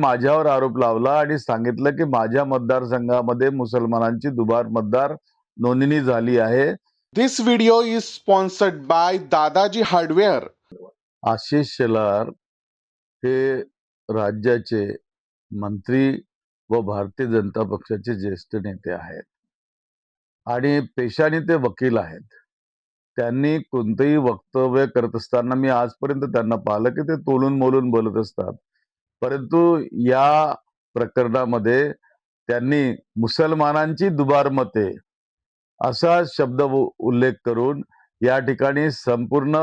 माझ्यावर आरोप लावला आणि सांगितलं की माझ्या मतदारसंघामध्ये मुसलमानांची दुबार मतदार नोंदणी झाली आहे. This video is sponsored by Dadaji Hardware. Ashish Shelar हे राज्याचे मंत्री व भारतीय जनता पक्षाचे ज्येष्ठ नेते आहेत आणि पेशाने ते वकील आहेत. त्यांनी कोणतंही वक्तव्य करत असताना मी आजपर्यंत त्यांना पाहिलं की ते तोलून मोलून बोलत असतात. परंतु या प्रकरणामध्ये त्यांनी मुसलमानांची दुबार मते असा शब्द उल्लेख करून या ठिकाणी संपूर्ण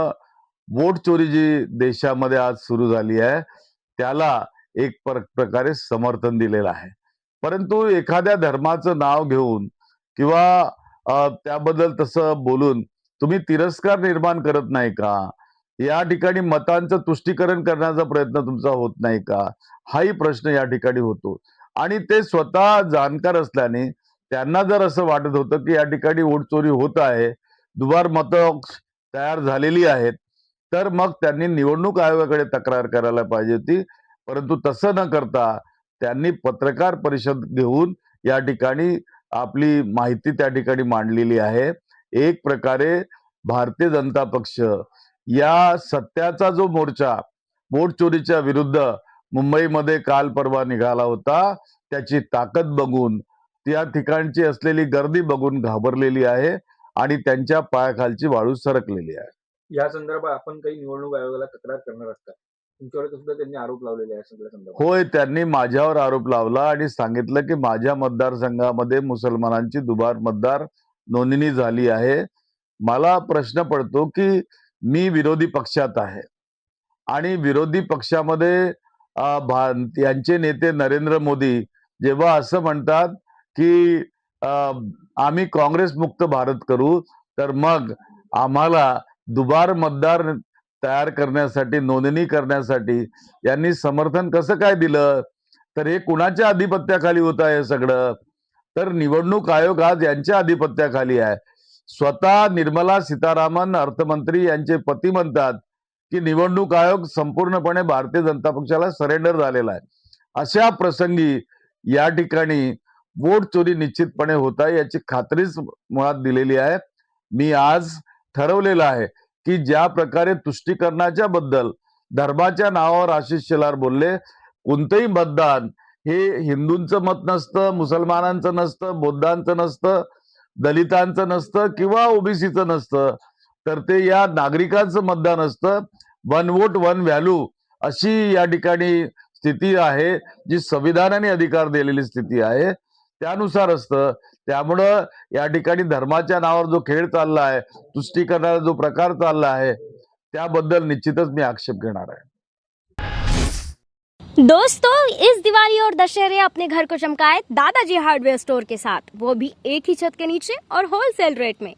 वोट चोरी जी देशामध्ये आज सुरू झाली आहे त्याला एक प्रकारे समर्थन दिलेलं आहे. परंतु एखाद्या धर्माचं नाव घेऊन किंवा त्याबद्दल तसं बोलून तुम्ही तिरस्कार निर्माण करत नाही का? या ठिकाणी मतांचं तुष्टीकरण करण्याचा प्रयत्न तुमचा होत नाही का? हाही प्रश्न या ठिकाणी होतो. आणि ते स्वतः जाणकार असल्याने त्यांना जर असं वाटत होतं की या ठिकाणी वोट चोरी होत आहे दुबार मतं तयार झालेली आहेत तर मग त्यांनी निवडणूक आयोगाकडे तक्रार करायला पाहिजे होती. परंतु तसं न करता त्यांनी पत्रकार परिषद घेऊन या ठिकाणी आपली माहिती त्या ठिकाणी मांडलेली आहे. एक प्रकारे भारतीय जनता पक्ष या सत्याचा जो मोर्चा वोट चोरीच्या विरुद्ध मुंबईमध्ये काल परवा निघाला होता त्याची ताकद बघून त्या ठिकाणची असलेली गर्दी बघून घाबरलेली आहे आणि त्यांच्या पायाखालची वाळू सरकलेली आहे. या संदर्भात आपण काही निवडणूक आयोगाला तक्रार करणार सुद्धा त्यांनी आरोप लावलेले होय त्यांनी माझ्यावर आरोप लावला आणि सांगितलं की माझ्या मतदारसंघामध्ये मुसलमानांची दुबार मतदार नोंदणी झाली आहे. मला प्रश्न पडतो की मी विरोधी पक्षात आहे. आणि विरोधी पक्षामध्ये यांचे नेते नरेंद्र मोदी जेव्हा असं म्हणतात की आम्ही काँग्रेस मुक्त भारत करू तर मग आम्हाला दुबार मतदार तयार करण्यासाठी नोंदणी करण्यासाठी यांनी समर्थन कसं काय दिलं? तर हे कुणाच्या अधिपत्याखाली होत आहे सगळं? तर निवडणूक आयोग आज यांच्या अधिपत्याखाली आहे. स्वतः निर्मला सीतारामन अर्थमंत्री यांचे पती म्हणतात की निवडणूक आयोग संपूर्णपणे भारतीय जनता पक्षाला सरेंडर झालेला आहे. अशा प्रसंगी या ठिकाणी वोट चोरी निश्चितपणे होत आहे याची खात्रीच मुळात दिलेली आहे. मी आज ठरवलेलं आहे की ज्या प्रकारे तुष्टीकरणाच्या बद्दल धर्माच्या नावावर आशिष शेलार बोलले कोणतंही मतदान हे हिंदूंचं मत नसतं मुसलमानांचं नसतं बौद्धांचं नसतं दलितांचं नसतं किंवा ओबीसीचं नसतं तर ते या नागरिकांचं मतदान असतं. वन वोट वन व्हॅल्यू अशी या ठिकाणी स्थिती आहे जी संविधानाने अधिकार दिलेली स्थिती आहे. त्यानुसार असतं. त्यामुळं या ठिकाणी धर्माच्या नावावर जो खेळ चालला आहे तुष्टीकरणाचा जो प्रकार चालला आहे त्याबद्दल निश्चितच मी आक्षेप घेणार आहे. दोस्तों, इस दिवाली और दशहरे अपने घर को चमकाए दादाजी हार्डवेयर स्टोर के साथ। वो भी एक ही छत के नीचे और होलसेल रेट में।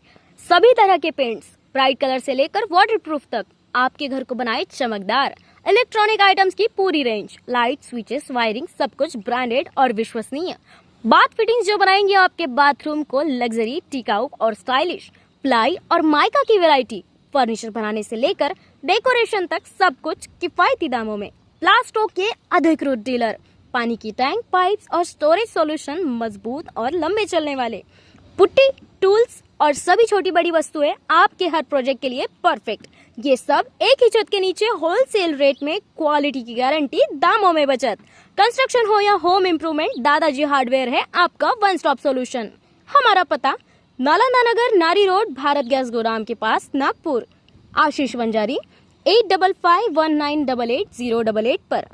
सभी तरह के पेंट्स ब्राइट कलर से लेकर वाटरप्रूफ तक आपके घर को बनाए चमकदार। इलेक्ट्रॉनिक आइटम्स की पूरी रेंज लाइट स्विचेस वायरिंग सब कुछ ब्रांडेड और विश्वसनीय। बाथ फिटिंग्स जो बनाएँगे आपके बाथरूम को लग्जरी टिकाऊ और स्टाइलिश प्लाई और माइका की वैरायटी फर्नीचर बनाने से लेकर डेकोरेशन तक सब कुछ किफायती दामों में। प्लास्टो के अधिकृत डीलर पानी की टैंक पाइप्स और स्टोरेज सॉल्यूशन मज़बूत और लंबे चलने वाले। पुट्टी टूल्स और सभी छोटी बड़ी वस्तुएँ आपके हर प्रोजेक्ट के लिए परफेक्ट ये सब एक ही छत के नीचे होलसेल रेट में क्वालिटी की गारंटी दामों में बचत। कंस्ट्रक्शन हो या होम इम्प्रूवमेंट दादाजी हार्डवेयर है आपका वन स्टॉप सोल्यूशन हमारा पता, नालंदा नगर नारी रोड, भारत गैस गोदाम के pass Nagpur. Ashish Wanjari eight double five one nine double eight zero double eight पर.